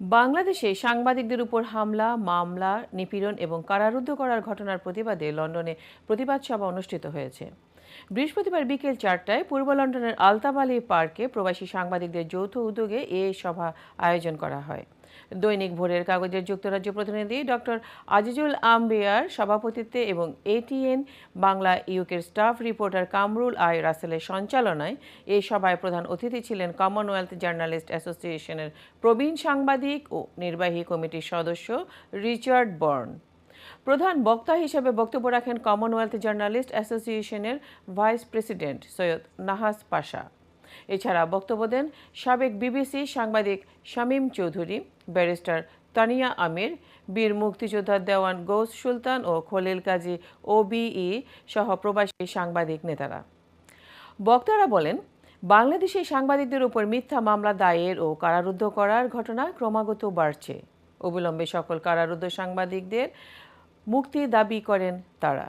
বাংলাদেশে সাংবাদিকদের উপর হামলা, মামলা, নিপীড়ন এবং কারারুদ্ধ করার ঘটনার প্রতিবাদে লন্ডনে প্রতিবাদ সভা অনুষ্ঠিত হয়েছে। বৃহস্পতিবার বিকেল চারটায় পূর্ব লন্ডনের আলতাবালি পার্কে প্রবাসী সাংবাদিকদের যৌথ উদ্যোগে এ সভা আয়োজন করা হয়। দৈনিক ভোরের কাগজের যুক্তরাজ্য প্রতিনিধি ডক্টর আজিজুল আম্বিয়ার সভাপতিত্বে এবং এটিএন বাংলা ইউকের স্টাফ রিপোর্টার কামরুল আই রাসেলের সঞ্চালনায় এই সভায় প্রধান অতিথি ছিলেন কমনওয়েলথ জার্নালিস্ট অ্যাসোসিয়েশনের প্রবীণ সাংবাদিক ও নির্বাহী কমিটির সদস্য রিচার্ড বর্ন। প্রধান বক্তা হিসেবে বক্তব্য রাখেন কমনওয়েলথ জার্নালিস্ট অ্যাসোসিয়েশনের ভাইস প্রেসিডেন্ট সৈয়দ নাহাস পাশা। এছাড়া বক্তব্য দেন সাবেক বিবিসি সাংবাদিক শামীম চৌধুরী, ব্যারিস্টার তানিয়া আমির, বীর মুক্তিযোদ্ধা দেওয়ান গৌস সুলতান ও খলিল কাজী ওবিই সহ প্রবাসী সাংবাদিক নেতারা। বক্তারা বলেন, বাংলাদেশে সাংবাদিকদের উপর মিথ্যা মামলা দায়ের ও কারারুদ্ধ করার ঘটনা ক্রমাগত বাড়ছে। অবিলম্বে সকল কারারুদ্ধ সাংবাদিকদের মুক্তি দাবি করেন তারা।